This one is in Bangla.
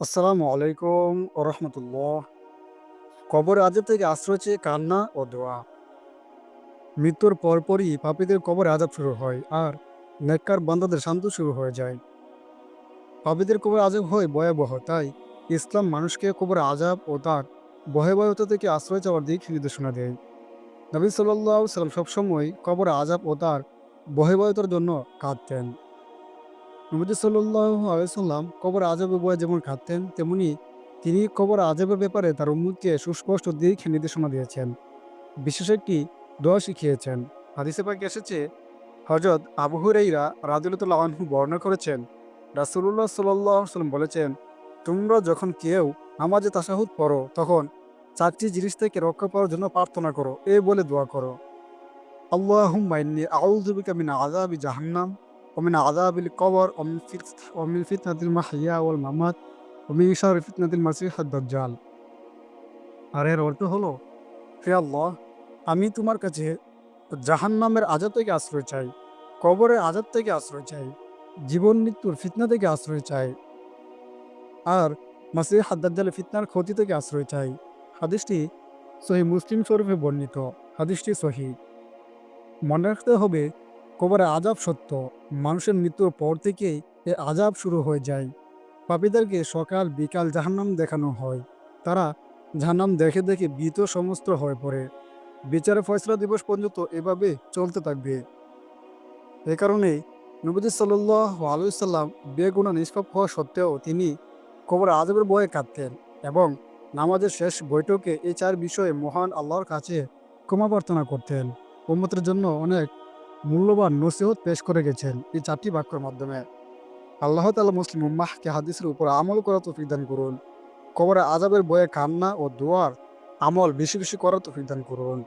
আসসালামু আলাইকুম ও রহমতুল্লাহ। কবর আজাব থেকে আশ্রয় চেয়ে কান্না ও দোয়া। মৃত্যুর পরপরই পাপীদের কবর আজাব শুরু হয় আর নেককার বান্দাদের শান্ত শুরু হয়ে যায়। পাপীদের কবর আজাব হয় ভয়াবহ, তাই ইসলাম মানুষকে কবর আজাব ও তার ভয়াবহতা থেকে আশ্রয় চাওয়ার দিক নির্দেশনা দেয়। নবী সাল্লাহ সাল্লাম সবসময় কবর আজাব ও তার ভয়াবহতার জন্য কাঁদতেন। নবী সাল্লাহ আলাইসাল্লাম কবর আজাবের বয়ে যেমন কাঁদতেন তেমনি তিনি কবর আজবের ব্যাপারে তার উম্মুদকে সুস্পষ্ট দিক নির্দেশনা দিয়েছেন, বিশেষ একটি দোয়া শিখিয়েছেন। হাদিসে পাকে এসেছে হজরত আবু হুরাইরা রাজুল্লাহ আনহু বর্ণনা করেছেন রাসুল্লাহ সাল্লাহ সাল্লাম বলেছেন, তোমরা যখন কেউ নামাজে তাসাহুদ পড়ো, তখন চারটি জিনিস থেকে রক্ষা পাওয়ার জন্য প্রার্থনা করো, এ বলে দোয়া করো। আল্লাহ মাইন্নি আউজুবিকা মিন আজাবি জাহান্নাম। ومن عذاب القبر ومن فت- ومن فتنة المحيا والممات ومن شر فتنة المسيح الدجال আর এর অর্থ হলো হে আল্লাহ আমি তোমার কাছে জাহান্নামের আজাব থেকে আশ্রয় চাই কবরের আজাব থেকে আশ্রয় চাই জীবন মৃত্যুর ফিতনা থেকে আশ্রয় চাই আর মাসিহ হাদ্দাজ্জালের ফিতনার ক্ষতি থেকে আশ্রয় চাই হাদিসটি সহি মুসলিম শরীফে বর্ণিত হাদিসটি সহি মনে রাখতে হবে কবরে আজাব সত্য। মানুষের মৃত্যুর পর থেকেই এ আজাব শুরু হয়ে যায়। পাপীদেরকে সকাল বিকাল জাহান্নাম দেখানো হয়। তারা জাহান্নাম দেখে দেখে ভীত সমস্ত হয়ে পড়ে। বিচারে ফয়সলা দিবস পর্যন্ত এভাবে চলতে থাকবে। এ কারণে নবী সাল্লাহ আলুসাল্লাম বেগুনা নিষ্পাপ হওয়া সত্ত্বেও তিনি কবর আজবের বয়ে কাঁদতেন এবং নামাজের শেষ বৈঠকে এই চার বিষয়ে মহান আল্লাহর কাছে ক্ষমা প্রার্থনা করতেন। উম্মতের জন্য অনেক মূল্যবান নসিহত পেশ করে গেছেন এই চারটি বাক্যের মাধ্যমে। আল্লাহ তালা মুসলিম উম্মাহকে হাদিসের উপর আমল করা তৌফিক দান করুন। কবরে আজাবের বয়ে কান্না ও দোয়ার আমল বেশি বেশি করা তৌফিক দান করুন।